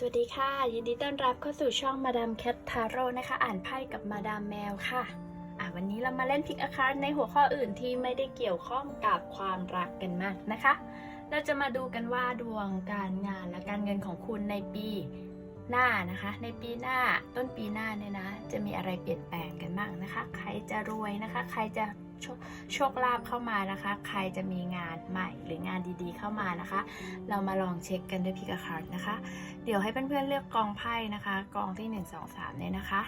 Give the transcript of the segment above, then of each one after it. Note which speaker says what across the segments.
Speaker 1: สวัสดีค่ะ ยินดีต้อนรับเข้าสู่ช่องมาดามแคททาโร่นะคะ อ่านไพ่กับมาดามแมวค่ะอะ วันนี้เรามาเล่นพิกอาคารในหัวข้ออื่นที่ไม่ได้เกี่ยวข้องกับความรักกันมากนะคะ เราจะมาดูกันว่าดวงการงานและการเงินของคุณในปีหน้านะคะ ในปีหน้าต้นปีหน้าเนี่ยนะ จะมีอะไรเปลี่ยนแปลงกันบ้างนะคะ ใครจะรวยนะคะ ใครจะ โชโชคลาภเข้ามานะคะ ใครจะมีงานใหม่หรืองานดีๆเข้ามานะคะ เรามาลองเช็คกันด้วยพิกาคาร์ดนะคะ เดี๋ยวให้เพื่อนๆเลือกกองไพ่นะคะ กองที่ 1 2 3เนี่ยนะคะ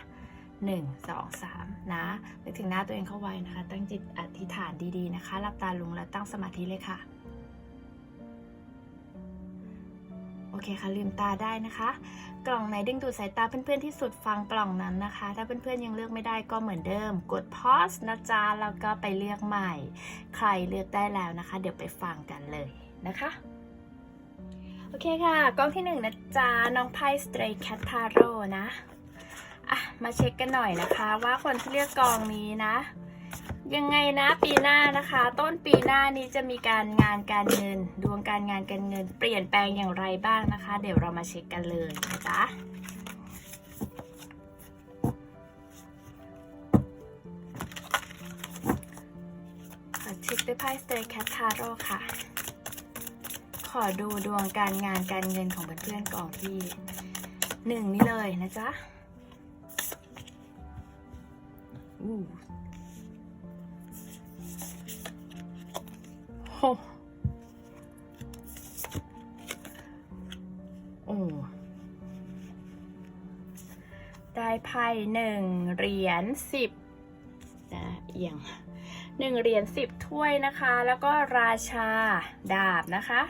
Speaker 1: 1 2 3 นะนึกถึงหน้าตัวเองเข้าไว้นะคะ ตั้งจิตอธิษฐานดีๆนะคะหลับตาลงแล้วตั้งสมาธิเลยค่ะ โอเคค่ะลืมตาได้นะคะ กล่องไหนดึงดูดสายตาเพื่อนๆที่สุดฟังกล่องนั้นนะคะ ถ้าเพื่อนๆยังเลือกไม่ได้ก็เหมือนเดิม กด pause นะจ๊ะแล้วก็ไปเลือกใหม่ ใครเลือกได้แล้วนะคะ เดี๋ยวไปฟังกันเลยนะคะโอเคค่ะ กล้องที่หนึ่งนะจ๊ะน้องไพ่ Stray Cat Tarot นะ อะ มาเช็คกันหน่อยนะคะ ว่าคนที่เลือกกองนี้นะ ยังไงนะปีหน้านะคะ ต้นปีหน้านี้จะมีการงานการเงิน ดวงการงานการเงิน เปลี่ยนแปลงอย่างไรบ้างนะคะ เดี๋ยวเรามาเช็คกันเลยนะจ๊ะขอเช็คด้วยไพ่ Stray Cat Tarot ค่ะ ขอดูดวงการงานการเงินของเพื่อนๆก่องที่หนึ่งนี่เลยนะจ๊ะอู้ โหโอ้ ได้ไพ่หนึ่งเหรียญสิบนะเอียงหนึ่งเหรียญสิบถ้วยนะคะ แล้วก็ราชาดาบนะคะ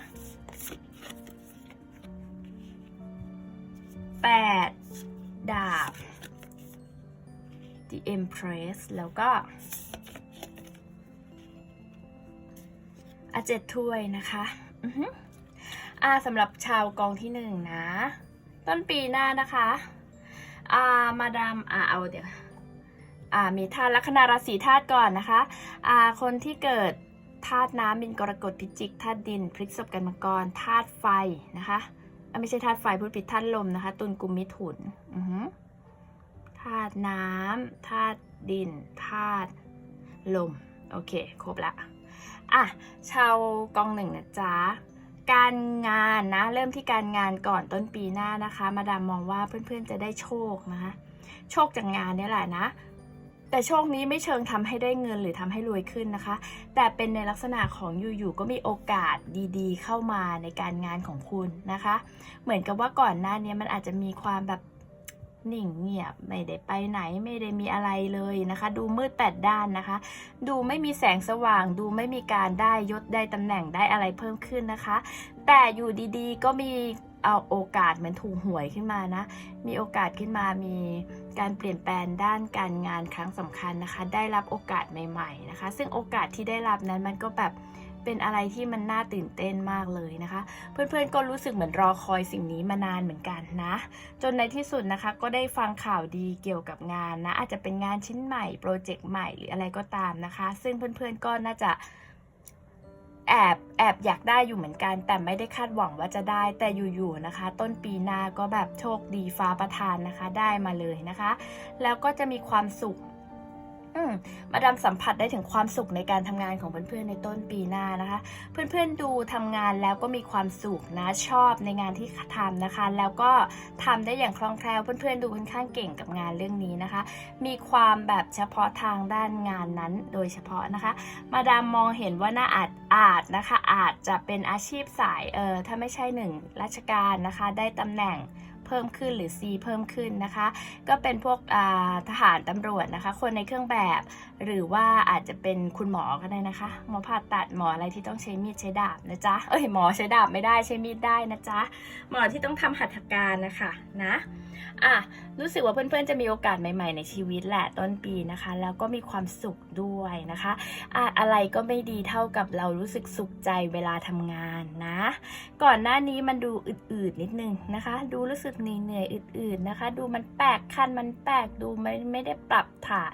Speaker 1: แปดดาบ The Empress แล้วก็ เจ็ดถ้วยนะคะอ่าสำหรับชาวกองที่หนึ่งนะ ต้นปีหน้านะคะอ่ามาดามอ่าเอาเดี๋ยวอ่ามีธาตุลัคนาราศีธาตุก่อนนะคะอ่าคนที่เกิดธาตุน้ำมินกรกฎพิจิกธาตุดินพฤษภกันมังกรธาตุไฟนะคะไม่ใช่ธาตุไฟพูดผิดธาตุลมนะคะ ตุลกุมมิถุนอือหือธาตุน้ำธาตุดินธาตุลม โอเค ครบละ อะชาวกองหนึ่งนะจ๊ะการงานนะ เริ่มที่การงานก่อนต้นปีหน้านะคะ มาดามมองว่าเพื่อนๆจะได้โชคนะคะโชคจากงานเนี่ยแหละนะ แต่โชคนี้ไม่เชิงทำให้ได้เงินหรือทำให้รวยขึ้นนะคะ แต่เป็นในลักษณะของอยู่ๆก็มีโอกาสดีๆ เข้ามาในการงานของคุณนะคะ เหมือนกับว่าก่อนหน้านี้มันอาจจะมีความแบบ นิ่งเงียบไม่ได้ไปไหนไม่ได้มีอะไรเลยนะคะ ดูมืดแปดด้านนะคะ ดูไม่มีแสงสว่าง ดูไม่มีการได้ยศได้ตำแหน่งได้อะไรเพิ่มขึ้นนะคะ แต่อยู่ดีๆ ก็มีเอาโอกาสเหมือนถูกหวยขึ้นมานะ มีโอกาสขึ้นมามีการเปลี่ยนแปลงด้านการงานครั้งสำคัญนะคะ ได้รับโอกาสใหม่ ๆนะคะ ซึ่งโอกาสที่ได้รับนั้นมันก็แบบ เป็นอะไรที่มันน่าตื่นเต้นมากเลยนะคะ เพื่อนๆก็รู้สึกเหมือนรอคอยสิ่งนี้มานานเหมือนกันนะ จนในที่สุดนะคะก็ได้ฟังข่าวดีเกี่ยวกับงานนะ อาจจะเป็นงานชิ้นใหม่โปรเจกต์ใหม่หรืออะไรก็ตามนะคะ ซึ่งเพื่อนๆก็น่าจะแอบแอบอยากได้อยู่เหมือนกัน แต่ไม่ได้คาดหวังว่าจะได้แต่อยู่ๆนะคะ ต้นปีหน้าก็แบบโชคดีฟ้าประทานนะคะ ได้มาเลยนะคะ แล้วก็จะมีความสุข มมาดามสัมผัสได้ถึงความสุขในการทำงานของเพื่อนๆในต้นปีหน้านะคะ เพื่อนๆดูทำงานแล้วก็มีความสุขนะชอบในงานที่ทำนะคะ แล้วก็ทำได้อย่างคล่องแคล่วเพื่อนๆดูค่อนข้างเก่งกับงานเรื่องนี้นะคะ มีความแบบเฉพาะทางด้านงานนั้นโดยเฉพาะนะคะ มาดามมองเห็นว่าน่าอาจอาจนะคะ อาจจะเป็นอาชีพสายเออถ้าไม่ใช่หนึ่งราชการนะคะ ได้ตำแหน่ง เพิ่มขึ้นหรือ C เพิ่มขึ้นนะคะ ก็เป็นพวกทหารตำรวจนะคะ คนในเครื่องแบบ หรือว่าอาจจะเป็นคุณหมอก็ได้นะคะ หมอผ่าตัดหมออะไรที่ต้องใช้มีดใช้ดาบนะจ๊ะเอ้ยหมอใช้ดาบไม่ได้ใช้มีดได้นะจ๊ะหมอที่ต้องทำหัตถการนะคะนะอะรู้สึกว่าเพื่อนๆจะมีโอกาสใหม่ ๆ ในชีวิตแหละต้นปีนะคะ แล้วก็มีความสุขด้วยนะคะอะอะไรก็ไม่ดีเท่ากับเรารู้สึกสุขใจเวลาทำงานนะ ก่อนหน้านี้มันดูอืดๆนิดนึงนะคะ ดูรู้สึกเหนื่อยๆอืดๆนะคะ ดูมันแปลกคันมันแปลกดูไม่ไม่ได้ปรับฐาน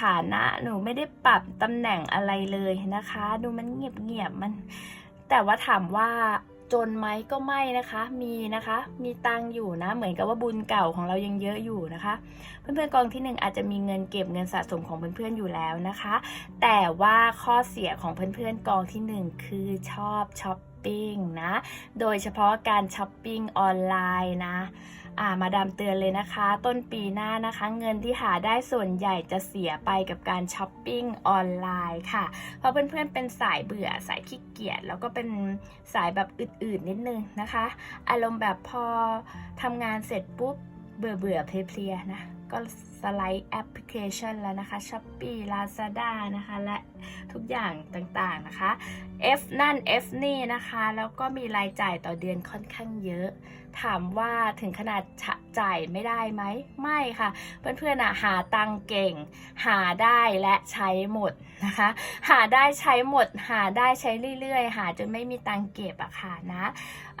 Speaker 1: ฐานะหนูไม่ได้ปรับตำแหน่งอะไรเลยนะคะ ดูมันเงียบๆมัน แต่ว่าถามว่าจนไหมก็ไม่นะคะ มีนะคะ มีตังอยู่นะ เหมือนกับว่าบุญเก่าของเรายังเยอะอยู่นะคะ เพื่อนๆกองที่หนึ่งอาจจะมีเงินเก็บเงินสะสมของเพื่อนๆอยู่แล้วนะคะ แต่ว่าข้อเสียของเพื่อนๆกองที่หนึ่งคือชอบช้อป ปิ้งนะ โดยเฉพาะการช้อปปิ้งออนไลน์นะอ่ามาดามเตือนเลยนะคะ ต้นปีหน้านะคะ เงินที่หาได้ส่วนใหญ่จะเสียไปกับการช้อปปิ้งออนไลน์ค่ะ เพราะเพื่อนๆเป็นสายเบื่อสายขี้เกียจแล้วก็เป็นสายแบบอืดๆนิดนึงนะคะ อารมณ์แบบพอทำงานเสร็จปุ๊บเบื่อเบื่อๆเพลียๆนะ ก็สไลด์แอปพลิเคชันแล้วนะคะ Shopee Lazada นะคะ และทุกอย่างต่างๆนะคะ F นั่น F นี่นะคะ แล้วก็มีรายจ่ายต่อเดือนค่อนข้างเยอะ ถามว่าถึงขนาดจ่ายไม่ได้ไหม ไม่ค่ะ เพื่อนๆอะหาตังเก่ง หาได้และใช้หมดนะคะ หาได้ใช้หมด หาได้ใช้เรื่อยๆ หาจนไม่มีตังเก็บอะค่ะนะ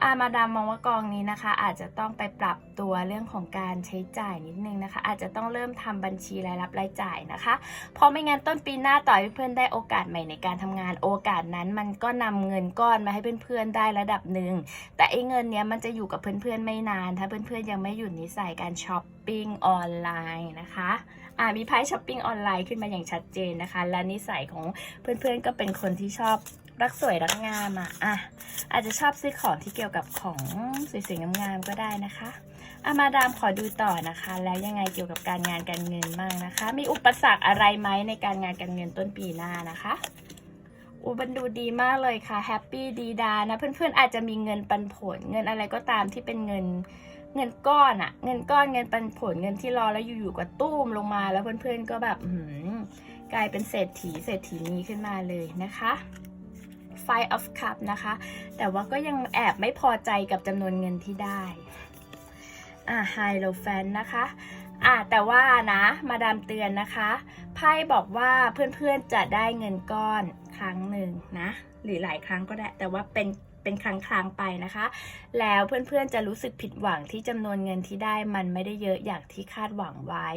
Speaker 1: อามาดามมองว่ากองนี้นะคะ อาจจะต้องไปปรับตัวเรื่องของการใช้จ่ายนิดนึงนะคะ อาจจะต้องเริ่มทำบัญชีรายรับรายจ่ายนะคะ เพราะไม่งั้นต้นปีหน้าต่อให้เพื่อนได้โอกาสใหม่ในการทำงานโอกาสนั้น มันก็นำเงินก้อนมาให้เพื่อนๆได้ระดับหนึ่งแต่ไอ้เงินเนี้ยมันจะอยู่กับเพื่อนๆไม่นาน ถ้าเพื่อนๆยังไม่หยุดนิสัยการช้อปปิ้งออนไลน์นะคะอ่ามีไพ่ช้อปปิ้งออนไลน์ขึ้นมาอย่างชัดเจนนะคะ และนิสัยของเพื่อนๆก็เป็นคนที่ชอบรักสวยรักงามอะอะอาจจะชอบซื้อของที่เกี่ยวกับของสวยๆงามๆก็ได้นะคะอามาดามขอดูต่อนะคะ แล้วยังไงเกี่ยวกับการงานการเงินบ้างนะคะ มีอุปสรรคอะไรไหมในการงานการเงินต้นปีหน้านะคะ อูบันดูดีมากเลยค่ะแฮปปี้ดีดานะเพื่อนๆอาจจะมีเงินปันผล เงินอะไรก็ตามที่เป็นเงินเงินก้อนอะเงินก้อนเงินปันผลเงินที่รอแล้วอยู่ๆก็ตุ้มลงมาแล้วเพื่อนๆก็แบบหืกลายเป็นเศรษฐีเศรษฐีนี้ขึ้นมาเลยนะคะ Five of Cup นะคะ แต่ว่าก็ยังแอบไม่พอใจกับจำนวนเงินที่ได้อ่า High l o f a n นะคะอ่าแต่ว่านะมาดามเตือนนะคะไพ่บอกว่าเพื่อนๆจะได้เงินก้อน รั้งหนึ่งนะ หรือหลายครั้งก็ได้ แต่ว่าเป็น เป็นครั้งครั้งไปนะคะ แล้วเพื่อนๆจะรู้สึกผิดหวังที่จำนวนเงินที่ได้มันไม่ได้เยอะอย่างที่คาดหวังไว้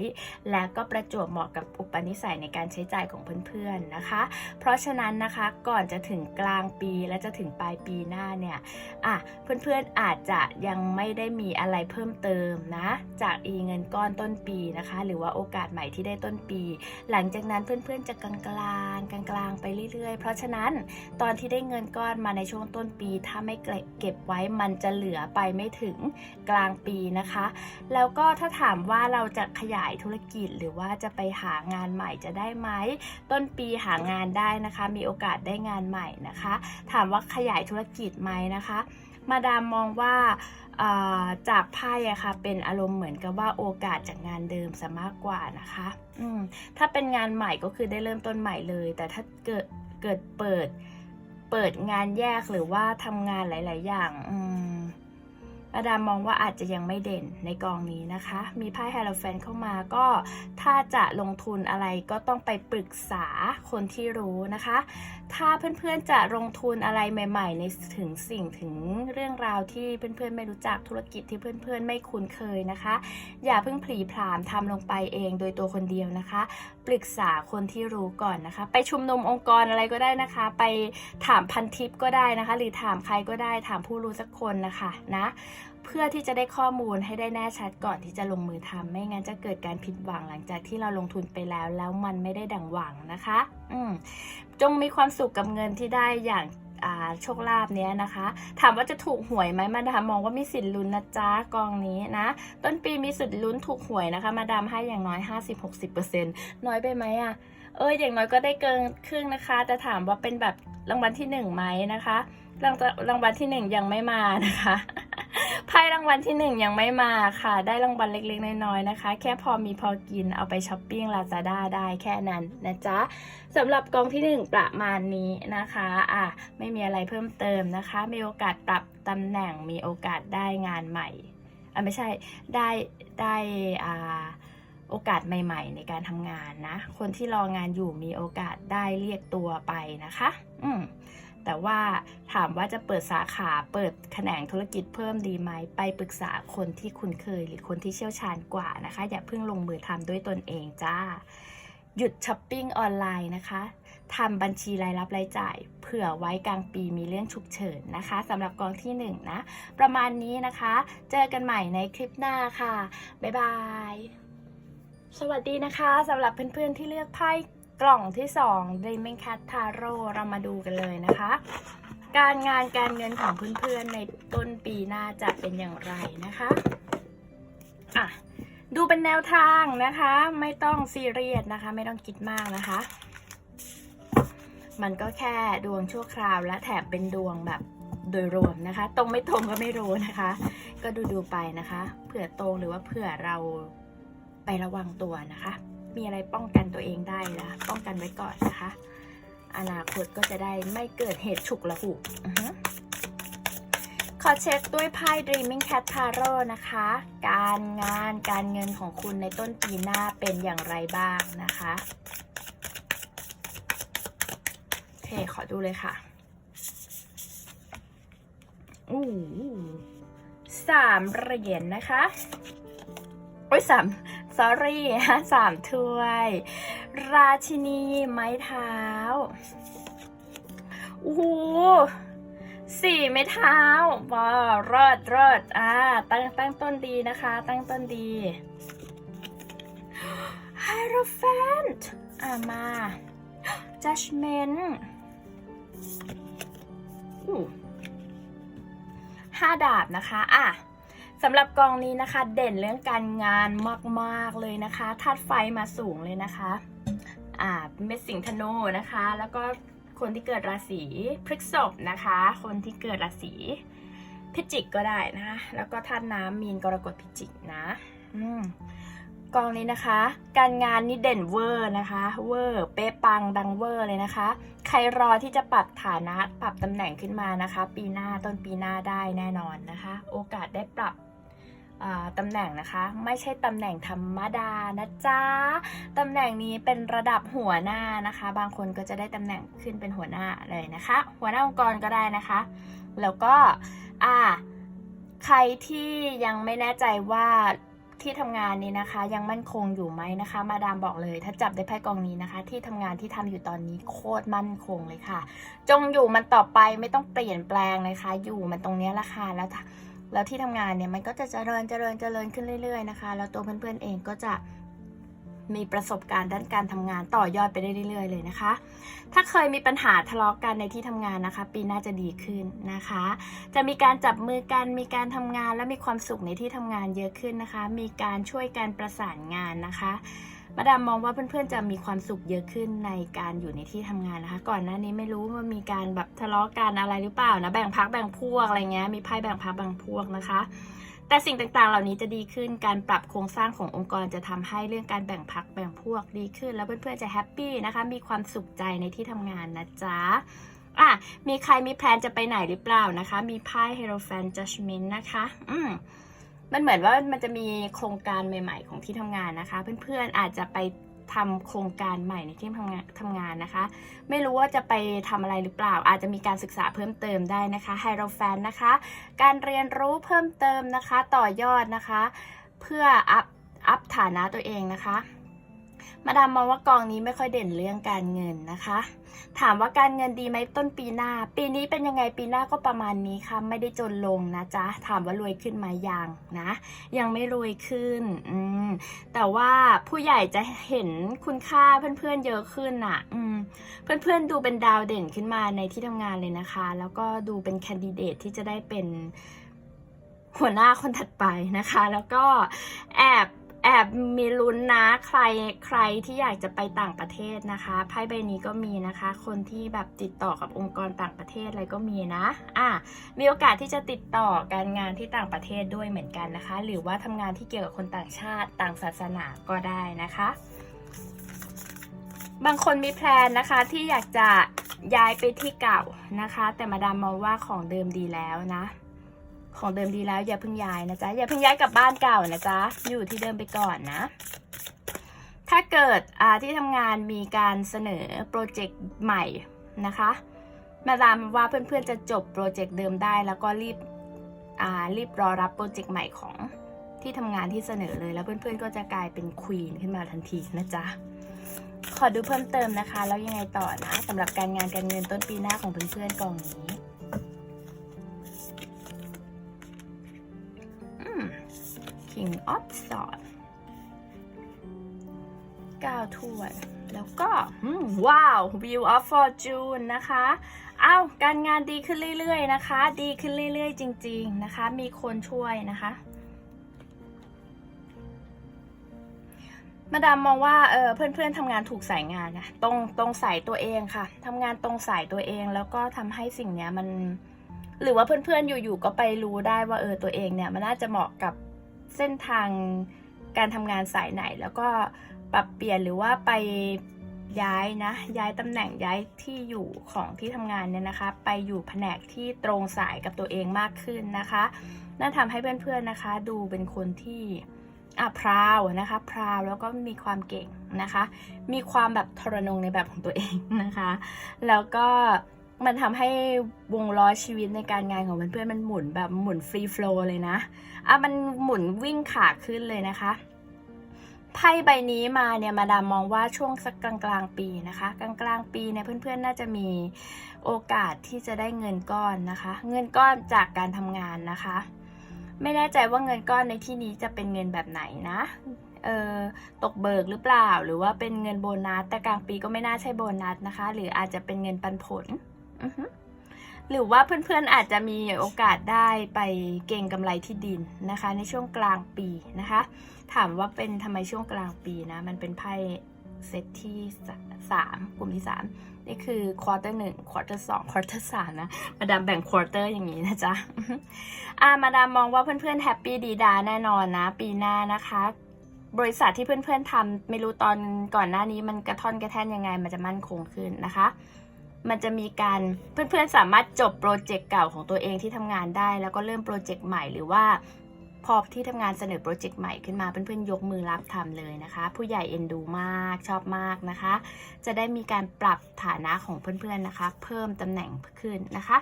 Speaker 1: และก็ประจวบเหมาะกับอุปนิสัยในการใช้จ่ายของเพื่อนๆนะคะ เพราะฉะนั้นนะคะก่อนจะถึงกลางปีและจะถึงปลายปีหน้าเนี่ยอะเพื่อนๆอาจจะยังไม่ได้มีอะไรเพิ่มเติมนะจากอีเงินก้อนต้นปีนะคะ หรือว่าโอกาสใหม่ที่ได้ต้นปี หลังจากนั้นเพื่อนๆจะกลางกลางกลางกลางๆไปเรื่อยๆ เพราะฉะนั้นตอนที่ได้เงินก้อนมาในช่วงต้นปีถ้าไม่เก็บไว้มันจะเหลือไปไม่ถึงกลางปีนะคะ แล้วก็ถ้าถามว่าเราจะขยายธุรกิจหรือว่าจะไปหางานใหม่จะได้ไหมต้นปีหางานได้นะคะ มีโอกาสได้งานใหม่นะคะ ถามว่าขยายธุรกิจไหมนะคะ มาดามมองว่าจากไพ่อะค่ะเป็นอารมณ์เหมือนกับว่าโอกาสจากงานเดิมซะมากกว่านะคะอืถ้าเป็นงานใหม่ก็คือได้เริ่มต้นใหม่เลย แต่ถ้าเกิดเกิดเปิด เปิดงานแยกหรือว่าทำงานหลาย ๆ อย่างอืมอาดามมองว่าอาจจะยังไม่เด่นในกองนี้นะคะ มีไพ่ไฮโลแฟนเข้ามาก็ถ้าจะลงทุนอะไรก็ต้องไปปรึกษาคนที่รู้นะคะถ้าเพื่อนๆจะลงทุนอะไรใหม่ๆ ในถึงสิ่งถึงเรื่องราวที่เพื่อนๆไม่รู้จักธุรกิจที่เพื่อนๆไม่คุ้นเคยนะคะ อย่าเพิ่งผลีผลามทำลงไปเองโดยตัวคนเดียวนะคะ ปรึกษาคนที่รู้ก่อนนะคะ ไปชุมนุมองค์กรอะไรก็ได้นะคะ ไปถามพันทิปก็ได้นะคะ หรือถามใครก็ได้ถามผู้รู้สักคนนะคะนะ เพื่อที่จะได้ข้อมูลให้ได้แน่ชัดก่อนที่จะลงมือทำไม่งั้นจะเกิดการผิดหวังหลังจากที่เราลงทุนไปแล้ว แล้วมันไม่ได้ดังหวังนะคะ อืมจงมีความสุขกับเงินที่ได้อย่างโชคลาภเนี้ยนะคะ ถามว่าจะถูกหวยไหมมาดามมองว่ามีสิทธิ์ลุ้นนะจ๊ะกองนี้นะ ต้นปีมีสิทธิ์ลุ้นถูกหวยนะคะ มาดามให้อย่างน้อย 50-60%น้อยไปไหมอะเอออย่างน้อยก็ได้เกินครึ่งนะคะ แต่ถามว่าเป็นแบบรางวัลที่หนึ่งไหมนะคะ รางรางวัลที่หนึ่งยังไม่มานะคะไพ่รางวัลที่หนึ่งยังไม่มาค่ะ ได้รางวัลเล็กๆน้อยๆนะคะ แค่พอมีพอกินเอาไปช้อปปิ้งลาซาด้าได้แค่นั้นนะจ๊ะสำหรับกองที่หนึ่งประมาณนี้นะคะอะไม่มีอะไรเพิ่มเติมนะคะ มีโอกาสปรับตำแหน่งมีโอกาสได้งานใหม่อะไม่ใช่ได้ได้อ่าโอกาสใหม่ ๆ ในการทำงานนะ คนที่รองานอยู่มีโอกาสได้เรียกตัวไปนะคะ อืม แต่ว่าถามว่าจะเปิดสาขาเปิดแขนงธุรกิจเพิ่มดีไหมไปปรึกษาคนที่คุ้นเคย หรือคนที่เชี่ยวชาญกว่านะคะ อย่าเพิ่งลงมือทำด้วยตนเองจ้า หยุดช้อปปิ้งออนไลน์นะคะทำบัญชีรายรับรายจ่าย เผื่อไว้กลางปีมีเรื่องฉุกเฉินนะคะสำหรับกองที่1นะประมาณนี้นะคะ เจอกันใหม่ในคลิปหน้าค่ะ บ๊ายบาย สวัสดีนะคะสำหรับเพื่อนๆที่เลือกไพ่ กล่องที่2 Dreaming Cat Tarot เรามาดูกันเลยนะคะ การงานการเงินของเพื่อนๆในต้นปีหน้าจะเป็นอย่างไรนะคะอะดูเป็นแนวทางนะคะ ไม่ต้องซีเรียสนะคะ ไม่ต้องคิดมากนะคะ มันก็แค่ดวงชั่วคราวและแถมเป็นดวงแบบโดยรวมนะคะ ตรงไม่ตรงก็ไม่รู้นะคะ ก็ดูดูๆไปนะคะ เผื่อตรงหรือว่าเผื่อเราไประวังตัวนะคะ มีอะไรป้องกันตัวเองได้นะป้องกันไว้ก่อนนะคะ อนาคตก็จะได้ไม่เกิดเหตุฉุกละหุกอือฮึขอเช็คด้วยไพ่ Dreaming Cat Tarot นะคะ การงานการเงินของคุณในต้นปีหน้าเป็นอย่างไรบ้างนะคะโอเคขอดูเลยค่ะอู้สามเหรียญนะคะ โอ้ยสาม sorry ฮะสามถ้วย ราชินีไม้เท้าโอ้โหสี่ไม้เท้าว้าวรอดรอดอ่าตั้งตั้งต้นดีนะคะ ตั้งต้นดี Hierophant อ่ามา Judgment อู้ห้าดาบนะคะ อะ สำหรับกองนี้นะคะ เด่นเรื่องการงานมากๆเลยนะคะธาตุไฟมาสูงเลยนะคะ อ่าเม็ดสิงธนูนะคะ แล้วก็คนที่เกิดราศีพฤษภนะคะ คนที่เกิดราศีพิจิกก็ได้นะคะแล้วก็ธาตุน้ำมีนกรกฎพิจิกนะอืมกองนี้นะคะ การงานนี่เด่นเวอร์นะคะ เวอร์เป๊ะปังดังเวอร์เลยนะคะ ใครรอที่จะปรับฐานะปรับตำแหน่งขึ้นมานะคะ ปีหน้าต้นปีหน้าได้แน่นอนนะคะ โอกาสได้ปรับ ตำแหน่งนะคะ ไม่ใช่ตำแหน่งธรรมดานะจ๊ะตำแหน่งนี้เป็นระดับหัวหน้านะคะ บางคนก็จะได้ตำแหน่งขึ้นเป็นหัวหน้าเลยนะคะ หัวหน้าองค์กรก็ได้นะคะ แล้วก็อ่าใครที่ยังไม่แน่ใจว่าที่ทำงานนี้นะคะ ยังมั่นคงอยู่ไหมนะคะ มาดามบอกเลย ถ้าจับได้ไพ่กองนี้นะคะ ที่ทำงานที่ทำอยู่ตอนนี้โคตรมั่นคงเลยค่ะ จงอยู่มันต่อไปไม่ต้องเปลี่ยนแปลงเลยค่ะ อยู่มันตรงนี้ละค่ะแล้ว แล้วที่ทำงานเนี่ยมันก็จะเจริญเจริญเจริญขึ้นเรื่อย ๆนะคะ แล้วตัวเพื่อนๆเองก็จะมีประสบการณ์ด้านการทำงานต่อยอดไปได้เรื่อยๆเลยนะคะ ถ้าเคยมีปัญหาทะเลาะกันในที่ทำงานนะคะ ปีหน้าจะดีขึ้นนะคะ จะมีการจับมือกัน มีการทำงานและมีความสุขในที่ทำงานเยอะขึ้นนะคะ มีการช่วยกันประสานงานนะคะ มาดามมองว่าเพื่อนๆจะมีความสุขเยอะขึ้นในการอยู่ในที่ทำงานนะคะ ก่อนหน้านี้ไม่รู้ว่ามีการแบบทะเลาะกันอะไรหรือเปล่านะแบ่งพักแบ่งพวกอะไรเงี้ยมีไพ่แบ่งพักแบ่งพวกนะคะ แต่สิ่งต่างๆ เหล่านี้จะดีขึ้นการปรับโครงสร้างขององค์กรจะทำให้เรื่องการแบ่งพักแบ่งพวกดีขึ้น แล้วเพื่อนๆจะแฮปปี้นะคะมีความสุขใจในที่ทำงานนะจ๊ะอะมีใครมีแพลนจะไปไหนหรือเปล่านะคะ มีไพ่ Hierophant Judgment นะคะ อืม มันเหมือนว่ามันจะมีโครงการใหม่ ๆ ของที่ทำงานนะคะ เพื่อนๆอาจจะไปทำโครงการใหม่ในที่ทำงานทำงานนะคะ ไม่รู้ว่าจะไปทำอะไรหรือเปล่า อาจจะมีการศึกษาเพิ่มเติมได้นะคะไฮโรแฟนนะคะ การเรียนรู้เพิ่มเติมนะคะ ต่อยอดนะคะ เพื่ออัพอัพฐานะตัวเองนะคะ มาดามมองว่ากองนี้ไม่ค่อยเด่นเรื่องการเงินนะคะ ถามว่าการเงินดีไหมต้นปีหน้า ปีนี้เป็นยังไงปีหน้าก็ประมาณนี้ค่ะ ไม่ได้จนลงนะจ๊ะ ถามว่ารวยขึ้นไหมยังนะ ยังไม่รวยขึ้นอืมแต่ว่าผู้ใหญ่จะเห็นคุณค่าเพื่อนๆเยอะขึ้นอะอืมเพื่อนๆดูเป็นดาวเด่นขึ้นมาในที่ทำงานเลยนะคะ แล้วก็ดูเป็นแคนดิเดตที่จะได้เป็นหัวหน้าคนถัดไปนะคะ แล้วก็แอบ แอบมีลุ้นนะใครใครที่อยากจะไปต่างประเทศนะคะไพ่ใบนี้ก็มีนะคะ คนที่แบบติดต่อกับองค์กรต่างประเทศอะไรก็มีนะอะมีโอกาสที่จะติดต่อการงานที่ต่างประเทศด้วยเหมือนกันนะคะ หรือว่าทำงานที่เกี่ยวกับคนต่างชาติต่างศาสนาก็ได้นะคะ บางคนมีแพลนนะคะที่อยากจะย้ายไปที่เก่านะคะ แต่มาดามมองว่าของเดิมดีแล้วนะ ของเดิมดีแล้วอย่าเพิ่งย้ายนะจ๊ะอย่าเพิ่งย้ายกลับบ้านเก่านะจ๊ะอยู่ที่เดิมไปก่อนนะ ถ้าเกิดอ่าที่ทำงานมีการเสนอโปรเจกต์ใหม่นะคะ มาดามว่าเพื่อนๆจะจบโปรเจกต์เดิมได้ แล้วก็รีบรีบรอรับโปรเจกต์ใหม่ของที่ทำงานที่เสนอเลยแล้วเพื่อนๆก็จะกลายเป็นควีนขึ้นมาทันทีนะจ๊ะขอดูเพิ่มเติมนะคะ แล้วยังไงต่อนะสำหรับการงานการเงินต้นปีหน้าของเพื่อนๆกองนี้ King of Swords ก้าวถ้วย แล้วก็ว้าว View of Fortune นะคะอ้าวการงานดีขึ้นเรื่อยๆนะคะ ดีขึ้นเรื่อยๆ จริง ๆนะคะ มีคนช่วยนะคะมาดามมองว่าเออเพื่อนๆทำงานถูกสายงานนะตรงตรงสายตัวเองค่ะทำงานตรงสายตัวเองแล้วก็ทำให้สิ่งเนี้ยมัน หรือว่าเพื่อนๆอยู่ๆก็ไปรู้ได้ว่าเออตัวเองเนี่ยมันน่าจะเหมาะกับ เส้นทางการทำงานสายไหน แล้วก็ปรับเปลี่ยนหรือว่าไปย้ายนะ ย้ายตำแหน่งย้ายที่อยู่ของที่ทำงานเนี่ยนะคะ ไปอยู่แผนกที่ตรงสายกับตัวเองมากขึ้นนะคะนั่นทำให้เพื่อนๆนะคะ ดูเป็นคนที่อะพราวนะคะพราวแล้วก็มีความเก่งนะคะ มีความแบบทรนงในแบบของตัวเองนะคะ แล้วก็ มันทำให้วงล้อชีวิตในการงานของเพื่อนๆมันหมุนแบบหมุนฟรีโฟล์เลยนะอะมันหมุนวิ่งขาขึ้นเลยนะคะไพ่ใบนี้มาเนี่ยมาดามมองว่าช่วงสักกลางกลางๆปีนะคะ กลางกลางๆปีเนี่ยเพื่อนๆน่าจะมีโอกาสที่จะได้เงินก้อนนะคะ เงินก้อนจากการทำงานนะคะ ไม่แน่ใจว่าเงินก้อนในที่นี้จะเป็นเงินแบบไหนนะเออตกเบิกหรือเปล่า หรือว่าเป็นเงินโบนัสแต่กลางปีก็ไม่น่าใช่โบนัสนะคะ หรืออาจจะเป็นเงินปันผล หรือว่าเพื่อนๆอาจจะมีโอกาสได้ไปเก่งกำไรที่ดินนะคะ ในช่วงกลางปีนะคะ ถามว่าเป็นทำไมช่วงกลางปีนะ มันเป็นไพ่เซตที่สามกลุ่มที่สามนี่คือควอเตอร์หนึ่งควอเตอร์สองควอเตอร์สามนะ มาดามแบ่งควอเตอร์อย่างนี้นะจ๊ะอ่ามาดามมองว่าเพื่อนๆแฮปปี้ดีดาแน่นอนนะ ปีหน้านะคะ บริษัทที่เพื่อนๆทำไม่รู้ตอนก่อนหน้านี้มันกระท่อนกระแท่นยังไง มันจะมั่นคงขึ้นนะคะ มันจะมีการเพื่อนๆสามารถจบโปรเจกต์เก่าของตัวเองที่ทำงานได้ แล้วก็เริ่มโปรเจกต์ใหม่หรือว่าพอที่ทำงานเสนอโปรเจกต์ใหม่ขึ้นมาเพื่อนๆยกมือรับทำเลยนะคะ ผู้ใหญ่เอ็นดูมากชอบมากนะคะ จะได้มีการปรับฐานะของเพื่อนๆนะคะ เพิ่มตำแหน่งขึ้นนะคะ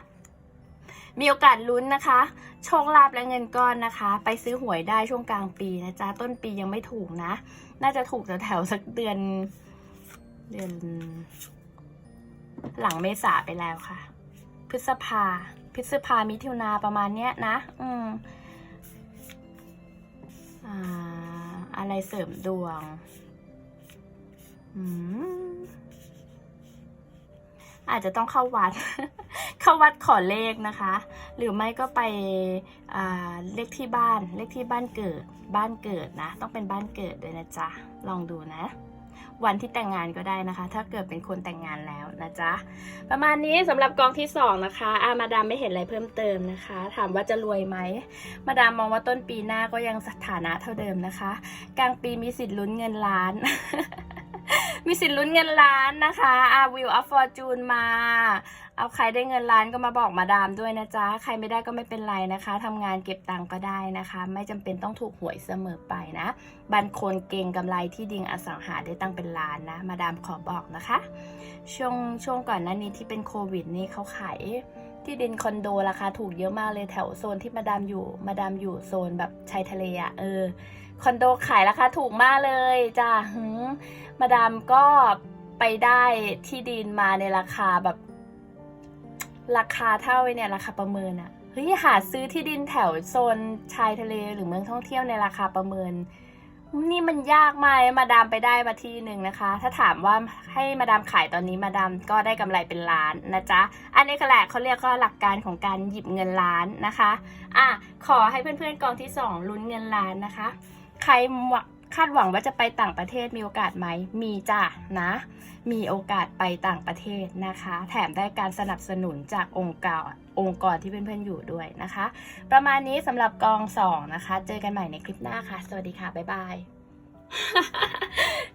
Speaker 1: มีโอกาสลุ้นนะคะโชคลาภและเงินก้อนนะคะ ไปซื้อหวยได้ช่วงกลางปีนะจ๊ะต้นปียังไม่ถูกนะ น่าจะถูกแถวๆสักเดือนเดือน หลังเมษาไปแล้วค่ะ พฤษภา พฤษภามิถุนาประมาณเนี้ยนะ อืมอ่าอะไรเสริมดวง อืม อาจจะต้องเข้าวัด เข้าวัดขอเลขนะคะ หรือไม่ก็ไปเลขที่บ้าน เลขที่บ้านเกิด บ้านเกิดนะ ต้องเป็นบ้านเกิดด้วยนะจ๊ะ ลองดูนะ วันที่แต่งงานก็ได้นะคะ ถ้าเกิดเป็นคนแต่งงานแล้วนะจ๊ะ ประมาณนี้สำหรับกองที่สองนะคะ อามาดามไม่เห็นอะไรเพิ่มเติมนะคะ ถามว่าจะรวยไหม มาดามมองว่าต้นปีหน้าก็ยังสถานะเท่าเดิมนะคะ กลางปีมีสิทธิ์ลุ้นเงินล้าน มีสิทธิ์ลุ้นเงินล้านนะคะอาวิวอัฟฟอร์จูนมา เอาใครได้เงินล้านก็มาบอกมาดามด้วยนะจ๊ะ ใครไม่ได้ก็ไม่เป็นไรนะคะทำงานเก็บตังก็ได้นะคะ ไม่จำเป็นต้องถูกหวยเสมอไปนะบันคนเก่งกำไรที่ดิงอสังหาได้ตั้งเป็นล้านนะ มาดามขอบอกนะคะ ช่วงช่วงก่อนหน้านี้ที่เป็นโควิดนี่เขาขายที่ดินคอนโดราคาถูกเยอะมากเลยแถวโซนที่มาดามอยู่ มาดามอยู่โซนแบบชายทะเลอะ่ะเออ คอนโดขายราคาถูกมากเลยจ้าหืมมาดามก็ไปได้ที่ดินมาในราคาแบบ ราคาเท่าไเนี่ยราคาประเมินอะเฮ้ยหาซื้อที่ดินแถวโซนชายทะเลหรือเมืองท่องเที่ยวในราคาประเมิน นี่มันยากมากมาดามไปได้มาที่หนึ่งนะคะ ถ้าถามว่าให้มาดามขายตอนนี้มาดามก็ได้กำไรเป็นล้านนะจ๊ะ อันนี้ก็แหละเขาเรียกว่าหลักการของการหยิบเงินล้านนะคะ อะขอให้เพื่อนๆกองที่สองลุ้นเงินล้านนะคะ ใครคาดหวังว่าจะไปต่างประเทศมีโอกาสไหม มีจ้ะนะ มีโอกาสไปต่างประเทศนะคะ แถมได้การสนับสนุนจากองค์กรองค์กรที่เพื่อนๆอยู่ด้วยนะคะ ประมาณนี้สำหรับกองสองนะคะ เจอกันใหม่ในคลิปหน้าค่ะ สวัสดีค่ะ บ๊ายบาย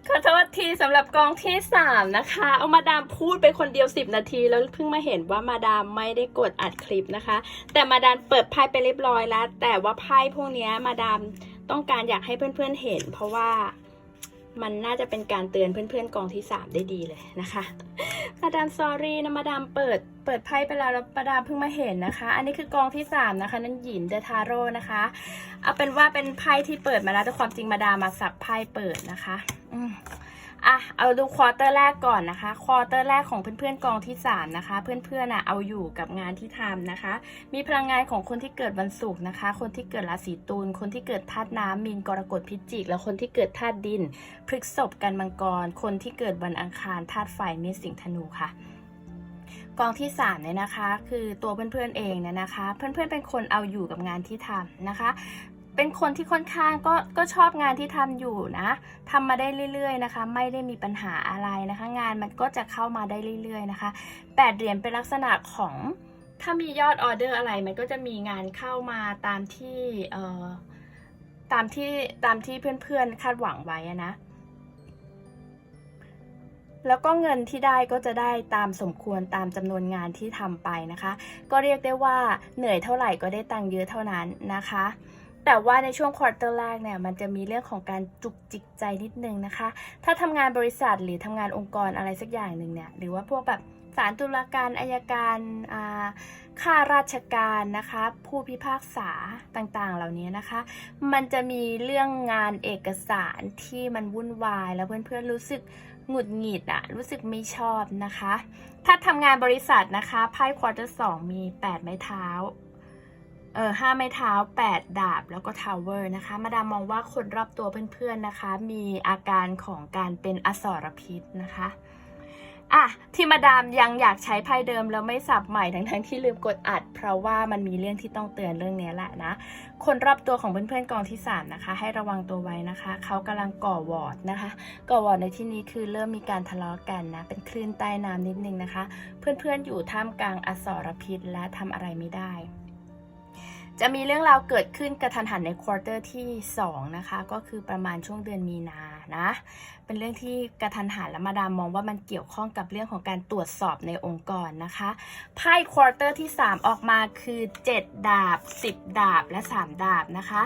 Speaker 1: ขอโทษทีสำหรับกองที่สามนะคะ เอามาดามพูดไปคนเดียว 10 นาที แล้วเพิ่งมาเห็นว่ามาดามไม่ได้กดอัดคลิปนะคะ แต่มาดามเปิดไพ่ไปเรียบร้อยแล้ว แต่ว่าไพ่พวกนี้มาดาม ต้องการอยากให้เพื่อนๆเห็น เพราะว่ามันน่าจะเป็นการเตือนเพื่อนๆกองที่ 3 ได้ดีเลยนะคะมาดามซอรี่นะมาดามเปิดเปิดไพ่ไปแล้วแล้วมาดามเพิ่งมาเห็นนะคะ อันนี้คือกองที่สามนะคะ นั่นหยินเดทาโร่นะคะ เอาเป็นว่าเป็นไพ่ที่เปิดมาแล้วแต่ความจริงมาดามมาสับไพ่เปิดนะคะ อืม อะเอาดูควอเตอร์แรกก่อนนะคะควอเตอร์แรกของเพื่อนๆกองที่สามนะคะ เพื่อนๆน่ะเอาอยู่กับงานที่ทำนะคะ มีพลังงานของคนที่เกิดวันศุกร์นะคะ คนที่เกิดราศีตุลคนที่เกิดธาตุน้ำมีนกรกฎพิจิก และคนที่เกิดธาตุดินพฤษภกันมังกร คนที่เกิดวันอังคารธาตุไฟเมษสิงห์ธนูค่ะกองที่3เนี่ยนะคะ คือตัวเพื่อนๆเองเนี่ยนะคะ เพื่อนๆเป็นคนเอาอยู่กับงานที่ทำนะคะ เป็นคนที่ค่อนข้างก็ก็ชอบงานที่ทำอยู่นะทำมาได้เรื่อยๆนะคะ ไม่ได้มีปัญหาอะไรนะคะ งานมันก็จะเข้ามาได้เรื่อยๆนะคะแปดเหรียญเป็นลักษณะของถ้ามียอดออเดอร์อะไรมันก็จะมีงานเข้ามาตามที่เอ่อตามที่ตามที่เพื่อนๆคาดหวังไว้นะ แล้วก็เงินที่ได้ก็จะได้ตามสมควรตามจำนวนงานที่ทำไปนะคะ ก็เรียกได้ว่าเหนื่อยเท่าไหร่ก็ได้ตังค์เยอะเท่านั้นนะคะ แต่ว่าในช่วงควอเตอร์แรกเนี่ยมันจะมีเรื่องของการจุกจิกใจนิดนึงนะคะ ถ้าทำงานบริษัทหรือทำงานองค์กรอะไรสักอย่างหนึ่งเนี่ยหรือว่าพวกแบบศาลตุลาการอายการอ่าข้าราชการนะคะ ผู้พิพากษาต่างๆ เหล่านี้นะคะ มันจะมีเรื่องงานเอกสารที่มันวุ่นวายแล้วเพื่อนๆรู้สึกหงุดหงิดอะรู้สึกไม่ชอบนะคะ ถ้าทำงานบริษัทนะคะไพ่ควอเตอร์สองมี 8 ไม้เท้า เออห้าไม้เท้า 8 ดาบแล้วก็ทาวเวอร์นะคะ มาดามมองว่าคนรอบตัวเพื่อนๆนะคะ มีอาการของการเป็นอสรพิษนะคะอะที่มาดามยังอยากใช้ไพ่เดิมแล้วไม่สับใหม่ทั้งๆที่ลืมกดอัด เพราะว่ามันมีเรื่องที่ต้องเตือนเรื่องนี้แหละนะ คนรอบตัวของเพื่อนๆกองที่สามนะคะ ให้ระวังตัวไว้นะคะ เขากำลังก่อวอร์ดนะคะ ก่อวอร์ดในที่นี้คือเริ่มมีการทะเลาะกันนะ เป็นคลื่นใต้น้ำนิดนึงนะคะ เพื่อนๆอยู่ท่ามกลางอสรพิษและทำอะไรไม่ได้ จะมีเรื่องราวเกิดขึ้นกระทันหันในควอเตอร์ที่ 2 นะคะ ก็คือประมาณช่วงเดือนมีนานะ เป็นเรื่องที่กระทันหันและมาดามมองว่ามันเกี่ยวข้องกับเรื่องของการตรวจสอบในองค์กรนะคะไพ่ควอเตอร์ที่ 3 ออกมาคือ 7 ดาบ 10 ดาบและ 3 ดาบนะคะ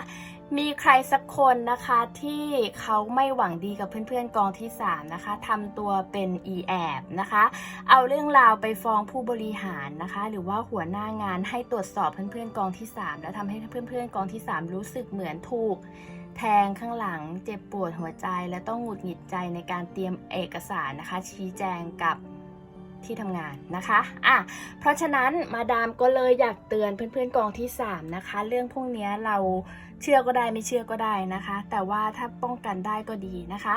Speaker 1: มีใครสักคนนะคะที่เขาไม่หวังดีกับเพื่อนๆกองที่ 3 นะคะทำตัวเป็นอีแอบนะคะ เอาเรื่องราวไปฟ้องผู้บริหารนะคะ หรือว่าหัวหน้างานให้ตรวจสอบเพื่อนๆกองที่ 3 แล้วทำให้เพื่อนๆกองที่ 3 รู้สึกเหมือนถูกแทงข้างหลังเจ็บปวดหัวใจและต้องหงุดหงิดใจในการเตรียมเอกสารนะคะ ชี้แจงกับ ที่ทำงานนะคะอะเพราะฉะนั้นมาดามก็เลยอยากเตือนเพื่อนๆกองที่ 3 นะคะ เรื่องพวกนี้เราเชื่อก็ได้ไม่เชื่อก็ได้นะคะ แต่ว่าถ้าป้องกันได้ก็ดีนะคะ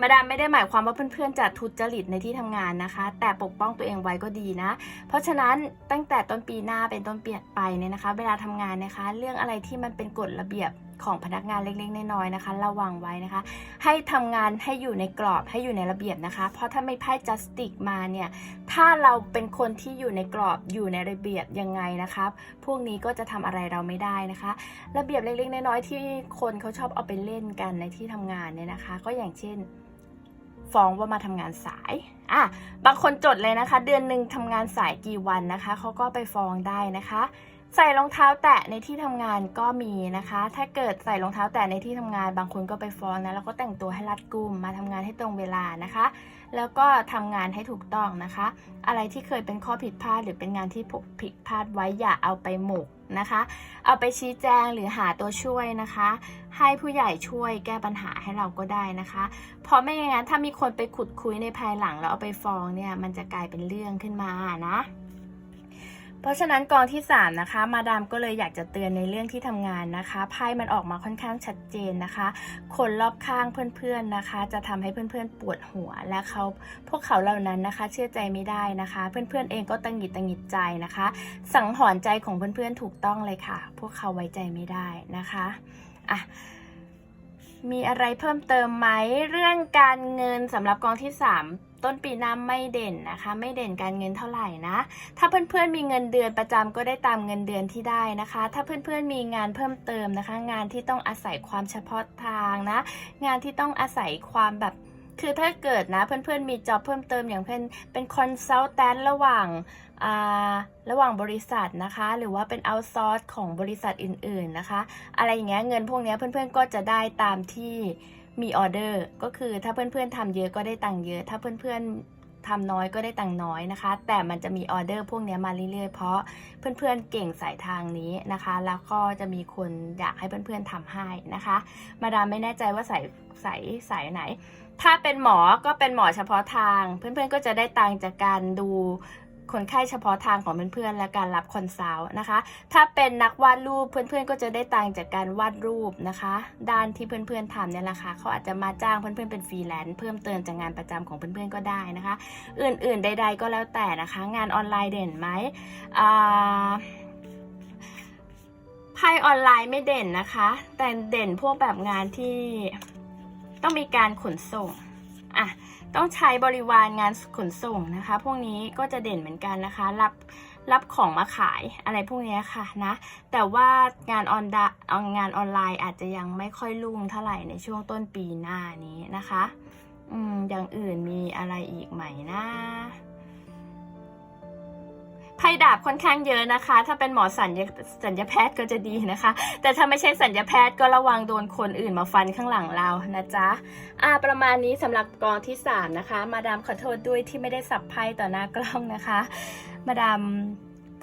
Speaker 1: มาดามไม่ได้หมายความว่าเพื่อนๆจะทุจริตในที่ทำงานนะคะ แต่ปกป้องตัวเองไว้ก็ดีนะ เพราะฉะนั้นตั้งแต่ต้นปีหน้าเป็นต้นเปียไปเนี่ยนะคะ เวลาทำงานนะคะ เรื่องอะไรที่มันเป็นกฎระเบียบ ของพนักงานเล็กๆน้อยๆนะคะ ระวังไว้นะคะ ให้ทำงานให้อยู่ในกรอบให้อยู่ในระเบียบนะคะ เพราะถ้าไม่ไพ่จัสติกมาเนี่ย ถ้าเราเป็นคนที่อยู่ในกรอบอยู่ในระเบียบยังไงนะคะพวกนี้ก็จะทำอะไรเราไม่ได้นะคะ ระเบียบเล็กๆน้อยๆที่คนเขาชอบเอาไปเล่นกันในที่ทำงานเนี่ยนะคะ ก็อย่างเช่นฟ้องว่ามาทำงานสาย อะ บางคนจดเลยนะคะ เดือนหนึ่งทำงานสายกี่วันนะคะ เขาก็ไปฟ้องได้นะคะ ใส่รองเท้าแตะในที่ทำงานก็มีนะคะ ถ้าเกิดใส่รองเท้าแตะในที่ทำงาน บางคนก็ไปฟ้องนะ แล้วก็แต่งตัวให้รัดกุม มาทำงานให้ตรงเวลานะคะ แล้วก็ทำงานให้ถูกต้องนะคะ อะไรที่เคยเป็นข้อผิดพลาด หรือเป็นงานที่ผิดพลาดไว้อย่าเอาไปหมกนะคะ เอาไปชี้แจงหรือหาตัวช่วยนะคะ ให้ผู้ใหญ่ช่วยแก้ปัญหาให้เราก็ได้นะคะ เพราะไม่อย่างนั้นถ้ามีคนไปขุดคุยในภายหลังแล้วเอาไปฟ้องเนี่ย มันจะกลายเป็นเรื่องขึ้นมานะ เพราะฉะนั้นกองที่ 3 นะคะ มาดามก็เลยอยากจะเตือนในเรื่องที่ทำงานนะคะไพ่มันออกมาค่อนข้างชัดเจนนะคะ คนรอบข้างเพื่อนๆนะคะ จะทำให้เพื่อนๆปวดหัว และเขาพวกเขาเหล่านั้นนะคะ เชื่อใจไม่ได้นะคะ เพื่อนๆเองก็ตังหิดตังหิดใจนะคะ สังหรณ์ใจของเพื่อนๆถูกต้องเลยค่ะ พวกเขาไว้ใจไม่ได้นะคะอะมีอะไรเพิ่มเติมไหมเรื่องการเงินสำหรับกองที่ 3 ต้นปีหน้าไม่เด่นนะคะ ไม่เด่นการเงินเท่าไหร่นะ ถ้าเพื่อนๆมีเงินเดือนประจำก็ได้ตามเงินเดือนที่ได้นะคะ ถ้าเพื่อนๆมีงานเพิ่มเติมนะคะ งานที่ต้องอาศัยความเฉพาะทางนะ งานที่ต้องอาศัยความแบบคือถ้าเกิดนะเพื่อนๆมีจ็อบเพิ่มเติมอย่างเพื่อนเป็นคอนซัลแทนระหว่างอ่าระหว่างบริษัทนะคะ หรือว่าเป็นเอาซอร์สของบริษัทอื่นๆนะคะ อะไรอย่างเงี้ยเงินพวกเนี้ยเพื่อนๆก็จะได้ตามที่ มีออเดอร์ก็คือถ้าเพื่อนๆทำเยอะก็ได้ตังค์เยอะ ถ้าเพื่อนๆทำน้อยก็ได้ตังค์น้อยนะคะ แต่มันจะมีออเดอร์พวกนี้มาเรื่อยๆ เพราะเพื่อนๆเก่งสายทางนี้นะคะ แล้วก็จะมีคนอยากให้เพื่อนๆทำให้นะคะ มาดามไม่แน่ใจว่าสายสายสายไหน ถ้าเป็นหมอก็เป็นหมอเฉพาะทาง เพื่อนๆก็จะได้ตังค์จากการดู คนไข้เฉพาะทางของเพื่อนๆและการรับคอนซัลท์นะคะ ถ้าเป็นนักวาดรูปเพื่อนๆ ก็จะได้ตังจากการวาดรูปนะคะ ด้านที่เพื่อนๆทำเนี่ยแหละค่ะเขาอาจจะมาจ้างเพื่อนๆเป็นฟรีแลนซ์เพิ่มเติมจากงานประจำของเพื่อนๆก็ได้นะคะ อื่นๆใด ๆ ก็แล้วแต่นะคะ งานออนไลน์เด่นไหมอ่าไพ่ออนไลน์ไม่เด่นนะคะ แต่เด่นพวกแบบงานที่ต้องมีการขนส่งอะ ต้องใช้บริวารงานขนส่งนะคะ พวกนี้ก็จะเด่นเหมือนกันนะคะ รับรับของมาขายอะไรพวกนี้ค่ะนะ แต่ว่างานออนดางานออนไลน์อาจจะยังไม่ค่อยรุ่งเท่าไหร่ในช่วงต้นปีหน้านี้นะคะ อืมอย่างอื่นมีอะไรอีกไหมนะ ไพ่ดาบค่อนข้างเยอะนะคะ ถ้าเป็นหมอสัญญสัญญแพทย์ก็จะดีนะคะ แต่ถ้าไม่ใช่สัญญแพทย์ก็ระวังโดนคนอื่นมาฟันข้างหลังเรานะจ๊ะอ่าประมาณนี้สำหรับกองที่ 3 นะคะ มาดามขอโทษด้วยที่ไม่ได้สับไพ่ต่อหน้ากล้องนะคะ มาดาม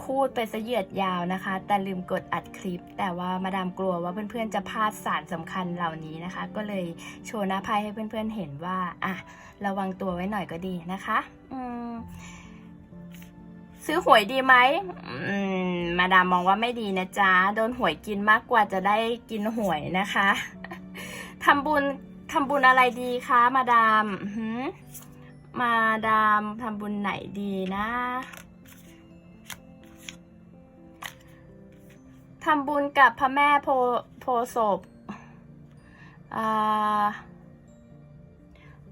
Speaker 1: พูดไปเหยียดยาวนะคะ แต่ลืมกดอัดคลิป แต่ว่ามาดามกลัวว่าเพื่อนๆจะพลาดสารสำคัญเหล่านี้นะคะ ก็เลยโชว์หน้าไพ่ให้เพื่อนๆเห็นว่าอะระวังตัวไว้หน่อยก็ดีนะคะ อืม ซื้อหวยดีไหมอืมมาดามมองว่าไม่ดีนะจ๊ะ โดนหวยกินมากกว่าจะได้กินหวยนะคะ ทำบุญทำบุญอะไรดีคะ มาดามมาดามทำบุญไหนดีนะ ทำบุญกับพระแม่โพโพศพอ่า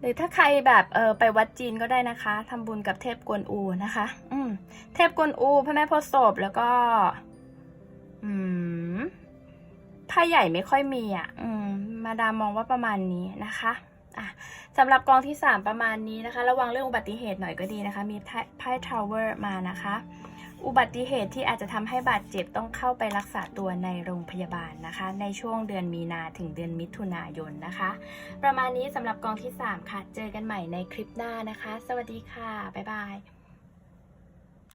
Speaker 1: รือถ้าใครแบบเออไปวัดจีนก็ได้นะคะทำบุญกับเทพกวนอูนะคะ อืมเทพกวนอูพระแม่โพธิ์ศพแล้วก็ อืมผ้าใหญ่ไม่ค่อยมีอะ อืม มาดามมองว่าประมาณนี้นะคะอะสำหรับกองที่ 3 ประมาณนี้นะคะ ระวังเรื่องอุบัติเหตุหน่อยก็ดีนะคะ มีไพ่ทาวเวอร์มานะคะ อุบัติเหตุที่อาจจะทำให้บาดเจ็บต้องเข้าไปรักษาตัวในโรงพยาบาลนะคะ ในช่วงเดือนมีนาถึงเดือนมิถุนายนนะคะ ประมาณนี้สำหรับกองที่ 3 ค่ะ เจอกันใหม่ในคลิปหน้านะคะ สวัสดีค่ะ บ๊ายบาย